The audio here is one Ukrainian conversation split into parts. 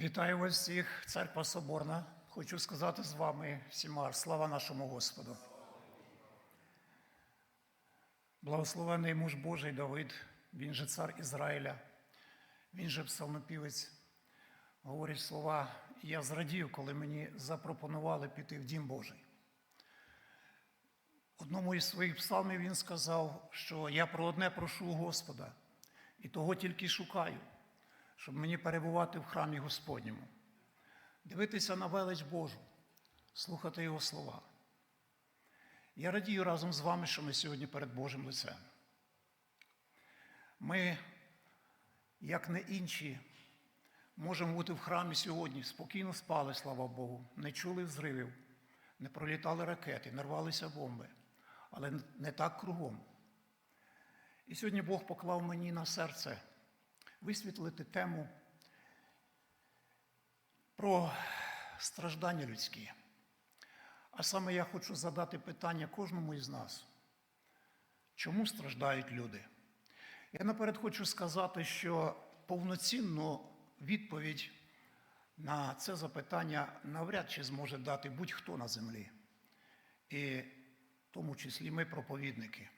Вітаю вас всіх, церква Соборна. Хочу сказати з вами всіма слава нашому Господу. Благословений муж Божий Давид, він же цар Ізраїля, він же псалмопівець, говорить слова, я зрадів, коли мені запропонували піти в Дім Божий. Одному із своїх псалмів він сказав, що я про одне прошу Господа, і того тільки шукаю, щоб мені перебувати в храмі Господньому, дивитися на велич Божу, слухати Його слова. Я радію разом з вами, що ми сьогодні перед Божим лицем. Ми, як не інші, можемо бути в храмі сьогодні, спокійно спали, слава Богу, не чули взривів, не пролітали ракети, не рвалися бомби, але не так кругом. І сьогодні Бог поклав мені на серце висвітлити тему про страждання людські. А саме я хочу задати питання кожному із нас. Чому страждають люди? Я наперед хочу сказати, що повноцінну відповідь на це запитання навряд чи зможе дати будь-хто на землі, і в тому числі ми проповідники.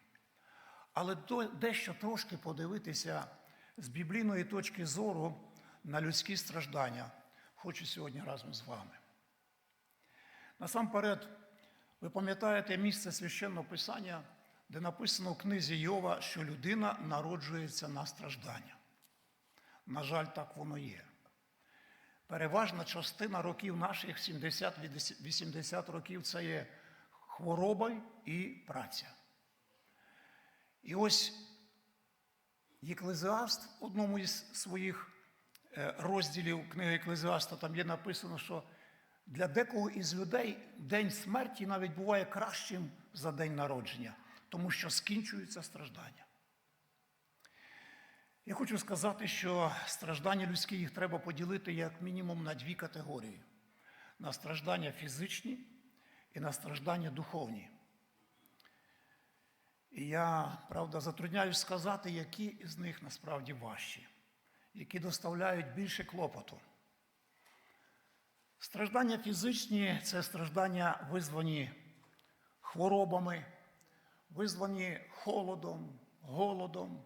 Але дещо трошки подивитися з біблійної точки зору на людські страждання хочу сьогодні разом з вами. Насамперед, ви пам'ятаєте місце священного писання, де написано в книзі Йова, що людина народжується на страждання. На жаль, так воно є. Переважна частина років наших 70-80 років це є хвороба і праця. І ось Єклезіаст в одному із своїх е, розділів книги Еклезіаста там є написано, що для декого із людей день смерті навіть буває кращим за день народження, тому що скінчуються страждання. Я хочу сказати, що страждання людські їх треба поділити як мінімум на дві категорії: на страждання фізичні і на страждання духовні. І я, правда, затрудняюсь сказати, які із них насправді важчі, які доставляють більше клопоту. Страждання фізичні це страждання, визвані хворобами, визвані холодом, голодом,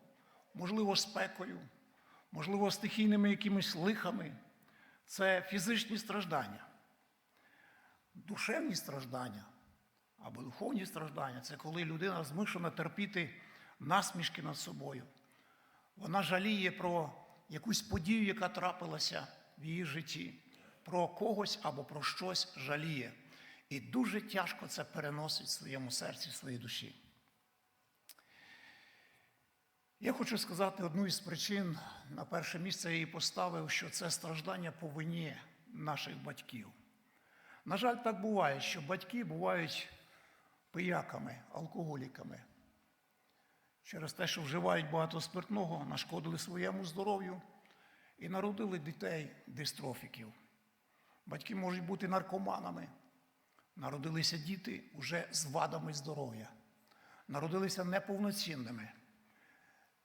можливо, спекою, можливо, стихійними якимись лихами. Це фізичні страждання. Душевні страждання або духовні страждання це коли людина змушена терпіти насмішки над собою. Вона жаліє про якусь подію, яка трапилася в її житті, про когось або про щось жаліє. І дуже тяжко це переносить в своєму серці, в своїй душі. Я хочу сказати одну із причин, на перше місце я її поставив, що це страждання по вині наших батьків. На жаль, так буває, що батьки бувають пияками, алкоголіками. Через те, що вживають багато спиртного, нашкодили своєму здоров'ю і народили дітей дистрофіків. Батьки можуть бути наркоманами. Народилися діти вже з вадами здоров'я, народилися неповноцінними.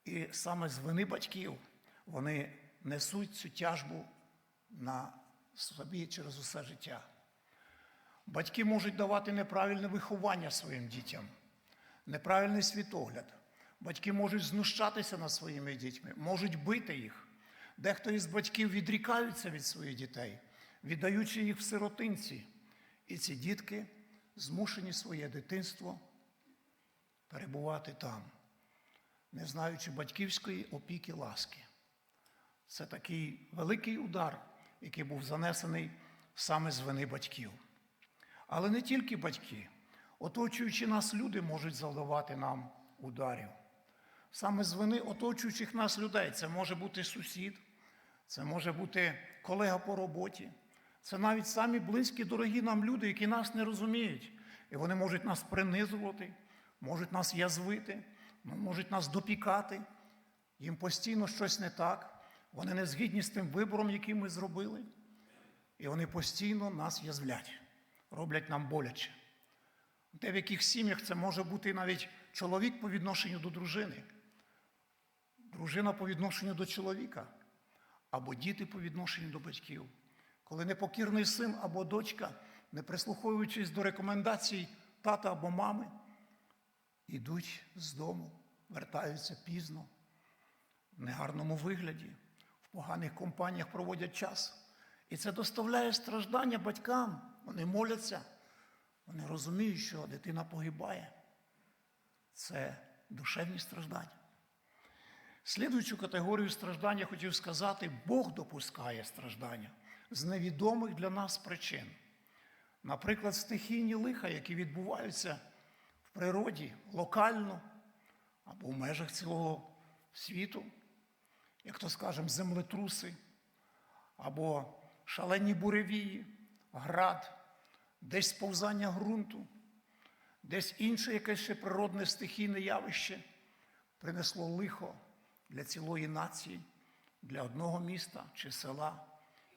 І саме з вини батьків вони несуть цю тяжбу на собі через усе життя. Батьки можуть давати неправильне виховання своїм дітям, неправильний світогляд. Батьки можуть знущатися над своїми дітьми, можуть бити їх. Дехто із батьків відрікаються від своїх дітей, віддаючи їх в сиротинці. І ці дітки змушені своє дитинство перебувати там, не знаючи батьківської опіки ласки. Це такий великий удар, який був занесений саме з вини батьків. Але не тільки батьки, оточуючи нас люди можуть завдавати нам ударів. Саме з вини оточуючих нас людей. Це може бути сусід, це може бути колега по роботі, це навіть самі близькі, дорогі нам люди, які нас не розуміють. І вони можуть нас принизувати, можуть нас язвити, ну, можуть нас допікати. Їм постійно щось не так. Вони не згідні з тим вибором, який ми зробили. І вони постійно нас язвлять, роблять нам боляче. В деяких сім'ях це може бути навіть чоловік по відношенню до дружини, дружина по відношенню до чоловіка, або діти по відношенню до батьків. коли непокірний син або дочка, не прислуховуючись до рекомендацій тата або мами, ідуть з дому, вертаються пізно, в негарному вигляді, в поганих компаніях проводять час. І це доставляє страждання батькам. Вони моляться, вони розуміють, що дитина погибає. Це душевні страждання. Слідуючу категорію страждання хотів сказати, Бог допускає страждання з невідомих для нас причин. Наприклад, стихійні лиха, які відбуваються в природі локально або в межах цілого світу, як то скажемо, землетруси, або шалені буревії, град, десь сповзання ґрунту, десь інше якесь ще природне стихійне явище принесло лихо для цілої нації, для одного міста чи села,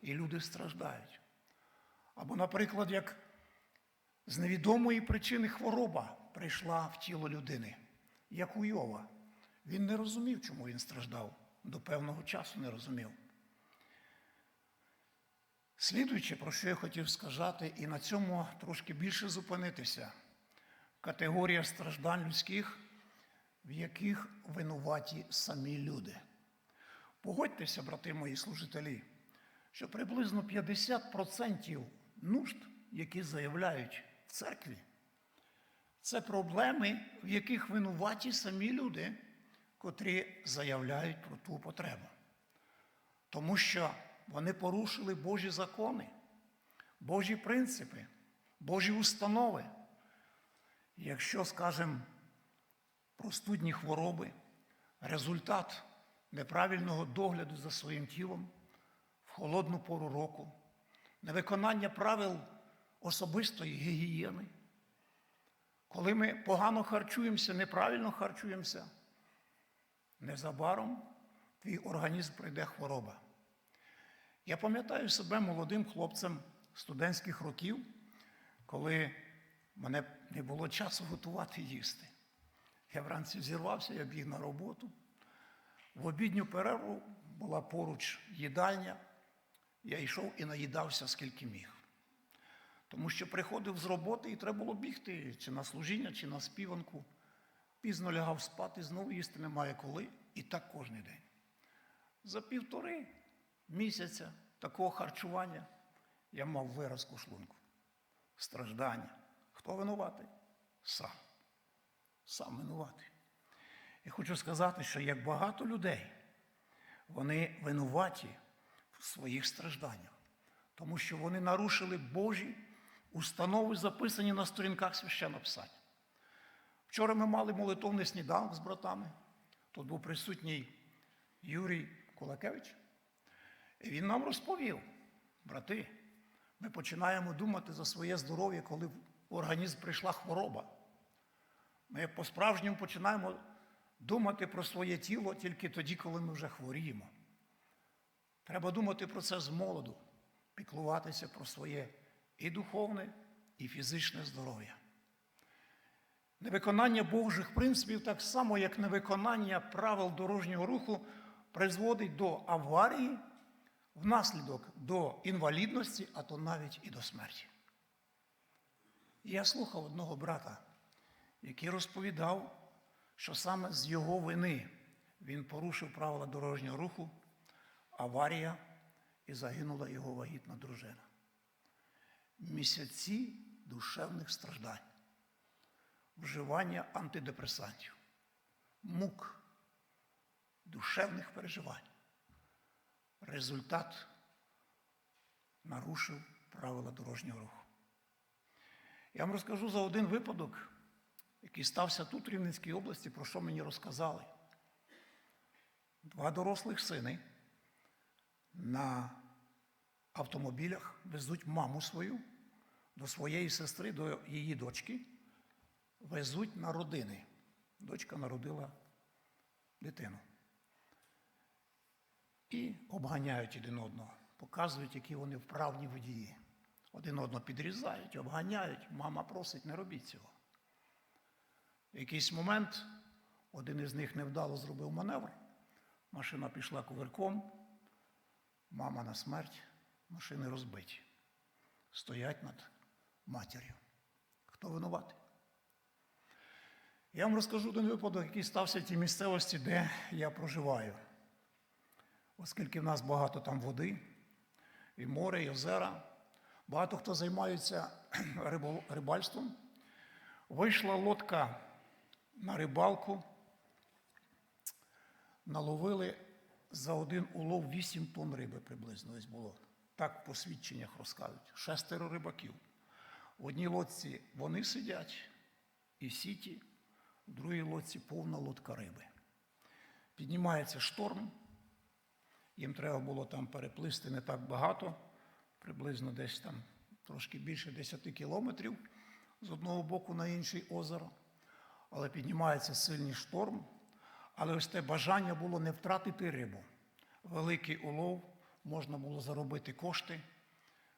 і люди страждають. Або, наприклад, як з невідомої причини хвороба прийшла в тіло людини, як у Йова. Він не розумів, чому він страждав, до певного часу не розумів. Слідуючи, про що я хотів сказати, і на цьому трошки більше зупинитися, категорія страждань людських, в яких винуваті самі люди. Погодьтеся, брати мої служителі, що приблизно 50% нужд, які заявляють в церкві, це проблеми, в яких винуваті самі люди, котрі заявляють про ту потребу. Тому що вони порушили Божі закони, Божі принципи, Божі установи. Якщо, скажемо, простудні хвороби, результат неправильного догляду за своїм тілом в холодну пору року, невиконання правил особистої гігієни, коли ми погано харчуємося, неправильно харчуємося, незабаром твій організм прийде хвороба. Я пам'ятаю себе молодим хлопцем студентських років, коли мене не було часу готувати їсти. Я вранці зірвався, я біг на роботу. В обідню перерву була поруч їдальня. Я йшов і наїдався скільки міг. Тому що приходив з роботи і треба було бігти чи на служіння, чи на співанку. Пізно лягав спати, знову їсти немає коли. І так кожен день. За півтори місяця такого харчування я мав виразку шлунку. Страждання. Хто винуватий? Сам. Сам винуватий. І хочу сказати, що як багато людей, вони винуваті в своїх стражданнях, тому що вони нарушили Божі установи, записані на сторінках священного Писання. Вчора ми мали молитовний сніданок з братами. Тут був присутній Юрій Кулакевич. І він нам розповів, брати, ми починаємо думати за своє здоров'я, коли в організм прийшла хвороба. Ми по-справжньому починаємо думати про своє тіло тільки тоді, коли ми вже хворіємо. Треба думати про це з молоду, піклуватися про своє і духовне, і фізичне здоров'я. Невиконання Божих принципів, так само, як невиконання правил дорожнього руху, призводить до аварії, внаслідок до інвалідності, а то навіть і до смерті. Я слухав одного брата, який розповідав, що саме з його вини він порушив правила дорожнього руху, аварія і загинула його вагітна дружина. Місяці душевних страждань, вживання антидепресантів, мук, душевних переживань. Результат нарушив правила дорожнього руху. Я вам розкажу за один випадок, який стався тут, в Рівненській області, про що мені розказали. Два дорослих сини на автомобілях везуть маму свою до своєї сестри, до її дочки, везуть на родини. Дочка народила дитину. І обганяють один одного, показують, які вони вправні водії. Один одного підрізають, обганяють. Мама просить, не робіть цього. В якийсь момент один із них невдало зробив маневр, машина пішла кувирком, мама на смерть, машини розбиті. Стоять над матір'ю. Хто винуватий? Я вам розкажу один випадок, який стався в тій місцевості, де я проживаю. Оскільки в нас багато там води, і море, і озера, багато хто займається рибальством. Вийшла лодка на рибалку, наловили за один улов 8 тонн риби приблизно десь було. Так по свідченнях розказують. Шестеро рибаків. В одній лодці вони сидять і сіті, в другій лодці повна лодка риби. Піднімається шторм, їм треба було там переплисти не так багато, приблизно десь там трошки більше 10 кілометрів з одного боку на інший озеро. Але піднімається сильний шторм. Але ось те бажання було не втратити рибу. Великий улов, можна було заробити кошти.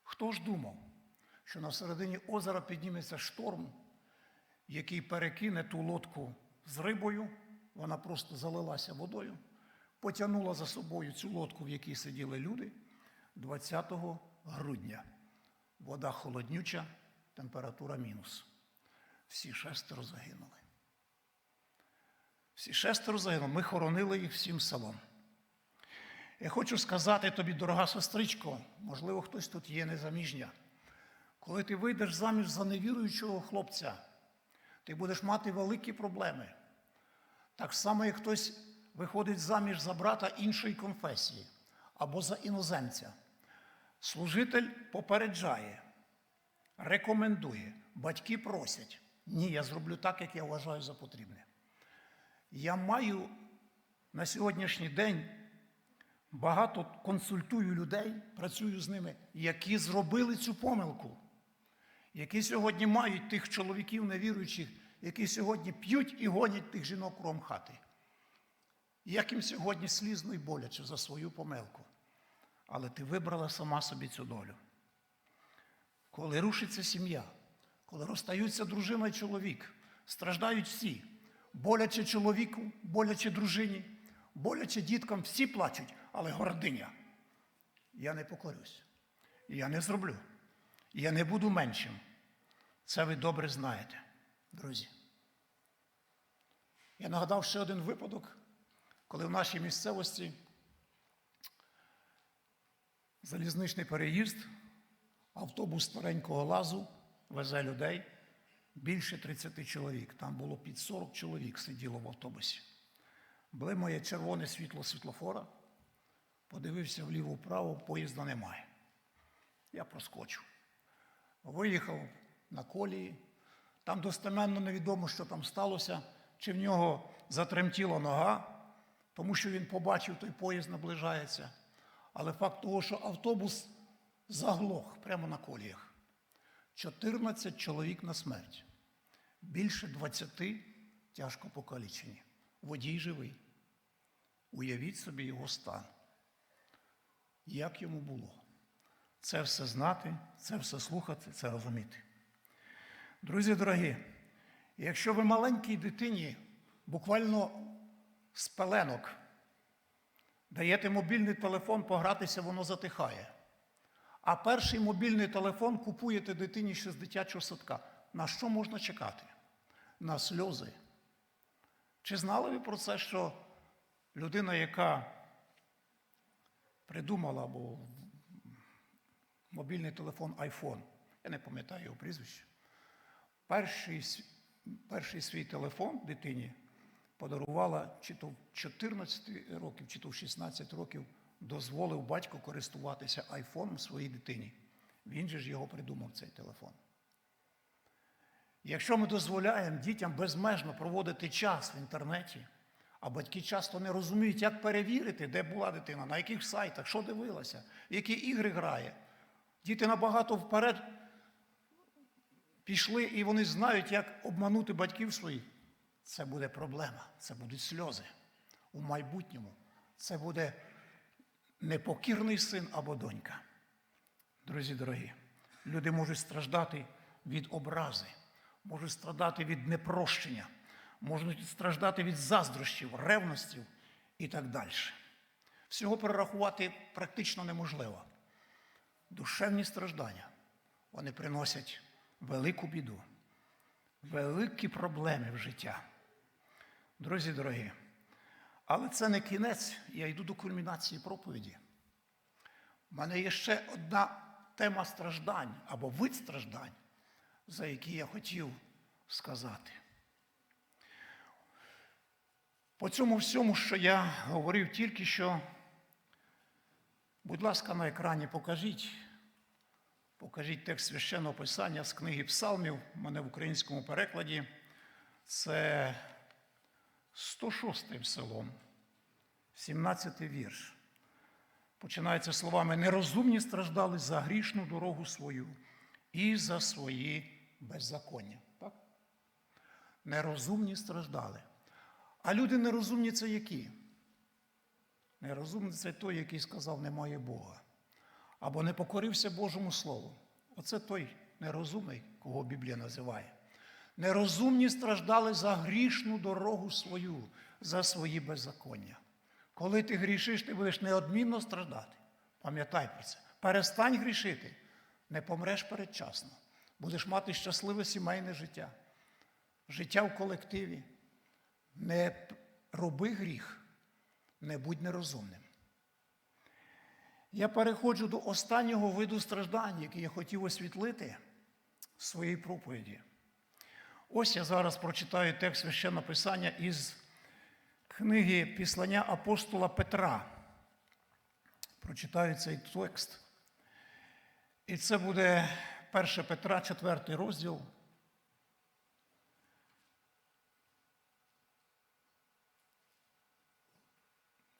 Хто ж думав, що на середині озера підніметься шторм, який перекине ту лодку з рибою, вона просто залилася водою, потягнула за собою цю лодку, в якій сиділи люди 20 грудня. Вода холоднюча, температура мінус. Всі шестеро загинули. Всі шестеро загинули. Ми хоронили їх всім селом. Я хочу сказати тобі, дорога сестричко, можливо, хтось тут є незаміжня. Коли ти вийдеш заміж за невіруючого хлопця, ти будеш мати великі проблеми. Так само, як хтось виходить заміж за брата іншої конфесії або за іноземця. Служитель попереджає, рекомендує, батьки просять. Ні, я зроблю так, як я вважаю за потрібне. Я маю на сьогоднішній день багато консультую людей, працюю з ними, які зробили цю помилку, які сьогодні мають тих чоловіків невіруючих, які сьогодні п'ють і гонять тих жінок кругом хати. Як їм сьогодні слізно і боляче за свою помилку. Але ти вибрала сама собі цю долю. Коли рушиться сім'я, коли розстаються дружина і чоловік, страждають всі. Боляче чоловіку, боляче дружині, боляче діткам, всі плачуть, але гординя. Я не покорюсь. Я не зроблю. Я не буду меншим. Це ви добре знаєте, друзі. Я нагадав ще один випадок, коли в нашій місцевості залізничний переїзд, автобус старенького лазу везе людей більше 30 чоловік. Там було під 40 чоловік сиділо в автобусі. Блимає червоне світло світлофора, подивився вліво-вправо, поїзда немає. Я проскочив. Виїхав на колії. Там достеменно невідомо, що там сталося, чи в нього затремтіла нога, тому що він побачив, той поїзд наближається. Але факт того, що автобус заглох прямо на коліях. 14 чоловік на смерть. Більше 20 тяжко покалічені. Водій живий. Уявіть собі його стан. Як йому було? Це все знати, це все слухати, це розуміти. Друзі дорогі, якщо ви маленькій дитині буквально з пеленок даєте мобільний телефон погратися, воно затихає. А перший мобільний телефон купуєте дитині ще з дитячого садка. На що можна чекати? На сльози. Чи знали ви про це, що людина, яка придумала або мобільний телефон iPhone, я не пам'ятаю його прізвище, перший, перший свій телефон дитині подарувала чи то в 14 років, чи то в 16 років дозволив батько користуватися айфоном своїй дитині. Він же ж його придумав, цей телефон. Якщо ми дозволяємо дітям безмежно проводити час в інтернеті, а батьки часто не розуміють, як перевірити, де була дитина, на яких сайтах, що дивилася, які ігри грає. Діти набагато вперед пішли і вони знають, як обманути батьків своїх. Це буде проблема, це будуть сльози у майбутньому. Це буде непокірний син або донька. Друзі дорогі, люди можуть страждати від образи, можуть страждати від непрощення, можуть страждати від заздрощів, ревностів і так далі. Всього перерахувати практично неможливо. душевні страждання, вони приносять велику біду, великі проблеми в життя. Друзі дорогі, але це не кінець, я йду до кульмінації проповіді. У мене є ще одна тема страждань або вид страждань, за які я хотів сказати. По цьому всьому, що я говорив тільки що, будь ласка, на екрані покажіть. Покажіть текст священного писання з книги Псалмів, у мене в українському перекладі. Це 106 псалом, 17 вірш. Починається словами: нерозумні страждали за грішну дорогу свою і за свої беззаконня. Так? Нерозумні страждали. А люди нерозумні це які? Нерозумний це той, який сказав, немає Бога. Або не покорився Божому Слову. Оце той нерозумний, кого Біблія називає. Нерозумні страждали за грішну дорогу свою, за свої беззаконня. Коли ти грішиш, ти будеш неодмінно страждати. Пам'ятай про це. Перестань грішити, не помреш передчасно. Будеш мати щасливе сімейне життя, життя в колективі. Не роби гріх, не будь нерозумним. Я переходжу до останнього виду страждань, який я хотів освітлити в своїй проповіді. Ось я зараз прочитаю текст священного писання із книги Післання апостола Петра. Прочитаю цей текст. І це буде 1 Петра, 4 розділ.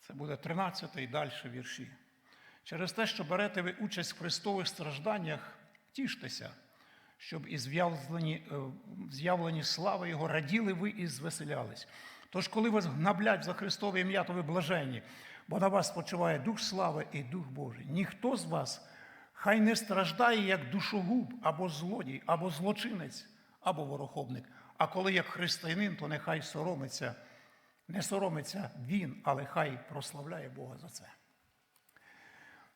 Це буде 13 і далі вірші. Через те, що берете ви участь в Христових стражданнях, тіштеся, щоб із з'явлені слави Його раділи ви і звеселялись. Тож, коли вас гнаблять за Христове ім'я, то ви блаженні, бо на вас спочиває Дух слави і Дух Божий. Ніхто з вас хай не страждає як душогуб, або злодій, або злочинець, або ворохобник. А коли як християнин, то нехай соромиться, не соромиться він, але хай прославляє Бога за це.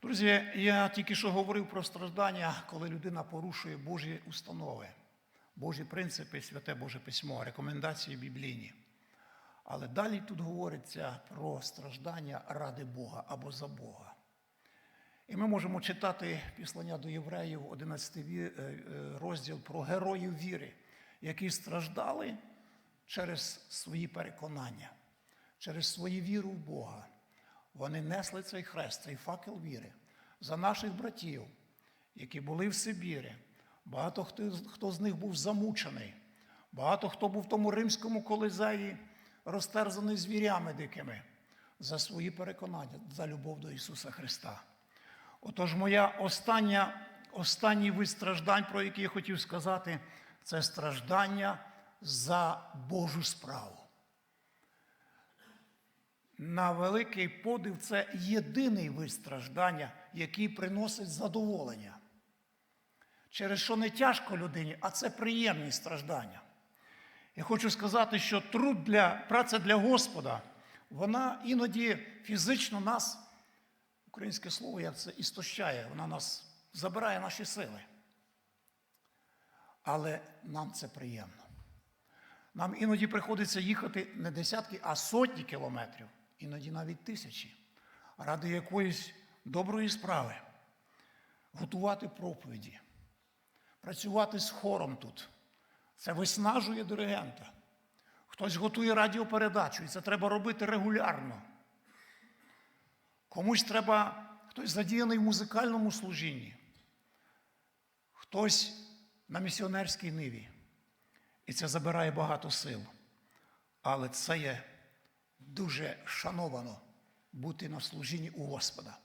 Друзі, я тільки що говорив про страждання, коли людина порушує Божі установи, Божі принципи, святе Боже письмо, рекомендації біблійні. Але далі тут говориться про страждання ради Бога або за Бога. І ми можемо читати післання до євреїв, 11 розділ про героїв віри, які страждали через свої переконання, через свою віру в Бога. Вони несли цей хрест, цей факел віри за наших братів, які були в Сибірі. Багато хто, хто з них був замучений, багато хто був в тому римському колизеї, розтерзаний звірями дикими за свої переконання, за любов до Ісуса Христа. Отож, моя остання, останній вид страждань, про який я хотів сказати, це страждання за Божу справу на великий подив це єдиний вид страждання, який приносить задоволення. Через що не тяжко людині, а це приємні страждання. Я хочу сказати, що труд для праця для Господа, вона іноді фізично нас, українське слово як це істощає, вона нас забирає наші сили. Але нам це приємно. Нам іноді приходиться їхати не десятки, а сотні кілометрів іноді навіть тисячі, ради якоїсь доброї справи, готувати проповіді, працювати з хором тут. Це виснажує диригента. Хтось готує радіопередачу, і це треба робити регулярно. Комусь треба, хтось задіяний в музикальному служінні, хтось на місіонерській ниві. І це забирає багато сил. Але це є дуже шановано бути на служінні у Господа.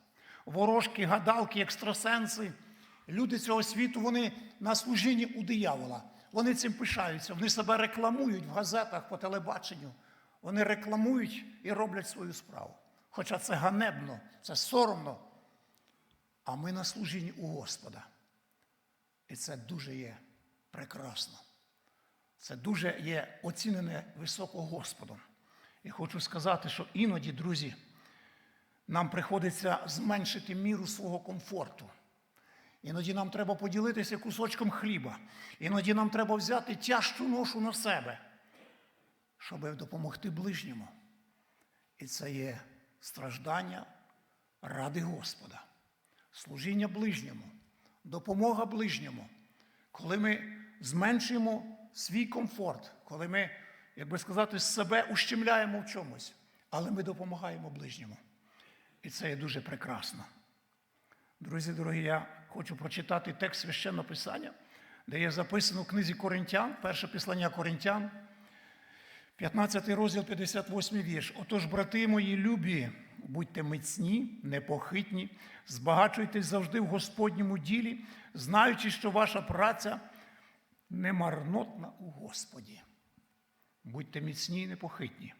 Ворожки, гадалки, екстрасенси, люди цього світу, вони на служінні у диявола. Вони цим пишаються, вони себе рекламують в газетах по телебаченню. Вони рекламують і роблять свою справу. Хоча це ганебно, це соромно. А ми на служінні у Господа. І це дуже є прекрасно. Це дуже є оцінене високо Господом. І хочу сказати, що іноді, друзі, нам приходиться зменшити міру свого комфорту. Іноді нам треба поділитися кусочком хліба. Іноді нам треба взяти тяжку ношу на себе, щоб допомогти ближньому. І це є страждання ради Господа, служіння ближньому, допомога ближньому, коли ми зменшуємо свій комфорт, коли ми, як би сказати, себе ущемляємо в чомусь, але ми допомагаємо ближньому. І це є дуже прекрасно. Друзі, дорогі, я хочу прочитати текст священного писання, де є записано в книзі Коринтян, перше післання Коринтян, 15 розділ, 58 вірш. Отож, брати мої любі, будьте міцні, непохитні, збагачуйтесь завжди в Господньому ділі, знаючи, що ваша праця немарнотна у Господі. Будьте міцні і непохитні.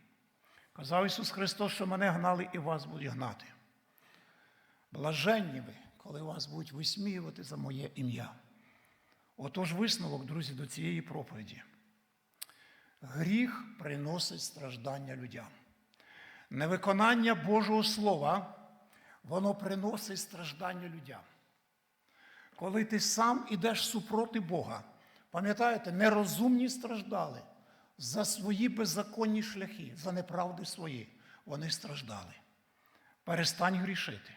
Казав Ісус Христос, що мене гнали і вас будуть гнати. Блаженні ви, коли вас будуть висміювати за моє ім'я. Отож, висновок, друзі, до цієї проповіді. Гріх приносить страждання людям. Невиконання Божого Слова, воно приносить страждання людям. Коли ти сам ідеш супроти Бога, пам'ятаєте, нерозумні страждали за свої беззаконні шляхи, за неправди свої. Вони страждали. Перестань грішити.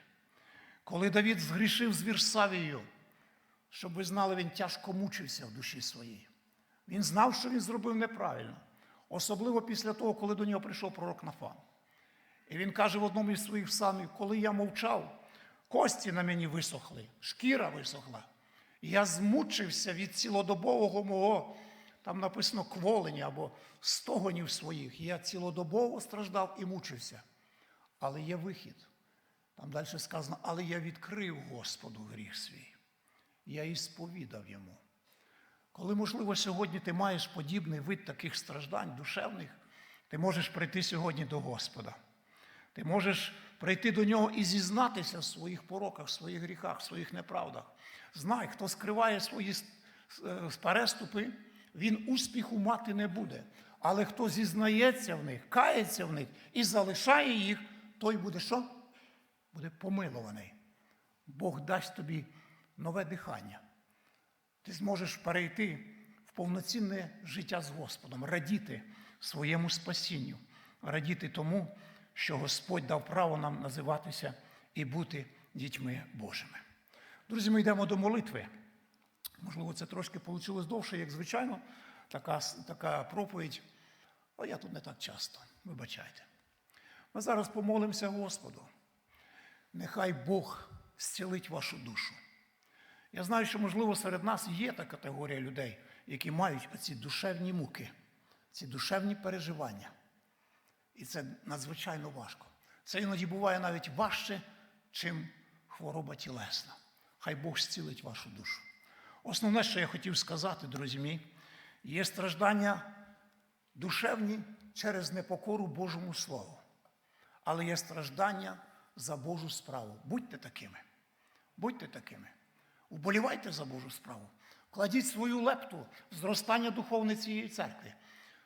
Коли Давід згрішив з Вірсавією, щоб ви знали, він тяжко мучився в душі своїй. Він знав, що він зробив неправильно, особливо після того, коли до нього прийшов пророк Нафан. І він каже в одному із своїх псалмів, коли я мовчав, кості на мені висохли, шкіра висохла. Я змучився від цілодобового мого, там написано кволення або стогонів своїх. Я цілодобово страждав і мучився. Але є вихід. Там далі сказано, але я відкрив Господу гріх свій. Я і сповідав йому. Коли, можливо, сьогодні ти маєш подібний вид таких страждань душевних, ти можеш прийти сьогодні до Господа. Ти можеш прийти до нього і зізнатися в своїх пороках, в своїх гріхах, в своїх неправдах. Знай, хто скриває свої е, переступи, він успіху мати не буде. Але хто зізнається в них, кається в них і залишає їх, той буде що? Буде помилований. Бог дасть тобі нове дихання. Ти зможеш перейти в повноцінне життя з Господом, радіти своєму спасінню, радіти тому, що Господь дав право нам називатися і бути дітьми Божими. Друзі, ми йдемо до молитви. Можливо, це трошки вийшло довше, як звичайно, така, така проповідь. Але я тут не так часто, вибачайте. Ми зараз помолимося Господу. Нехай Бог зцілить вашу душу. Я знаю, що, можливо, серед нас є та категорія людей, які мають оці душевні муки, ці душевні переживання. І це надзвичайно важко. Це іноді буває навіть важче, чим хвороба тілесна. Хай Бог зцілить вашу душу. Основне, що я хотів сказати, друзі мій, є страждання душевні через непокору Божому Слову. Але є страждання за Божу справу. Будьте такими. Будьте такими. Уболівайте за Божу справу. Кладіть свою лепту зростання духовної цієї церкви.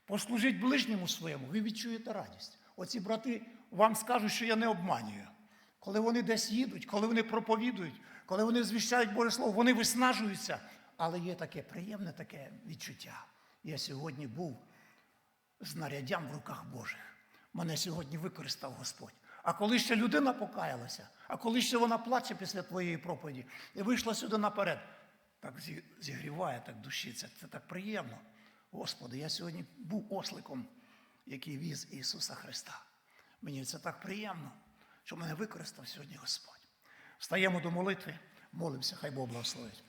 Послужіть ближньому своєму, ви відчуєте радість. Оці брати вам скажуть, що я не обманюю. Коли вони десь їдуть, коли вони проповідують, коли вони звіщають Боже Слово, вони виснажуються. Але є таке приємне таке відчуття. Я сьогодні був знаряддям в руках Божих. Мене сьогодні використав Господь. А коли ще людина покаялася, а коли ще вона плаче після твоєї проповіді і вийшла сюди наперед, так зігріває так душі, це, це так приємно. Господи, я сьогодні був осликом, який віз Ісуса Христа. Мені це так приємно, що мене використав сьогодні Господь. Встаємо до молитви, молимося, хай Бог благословить.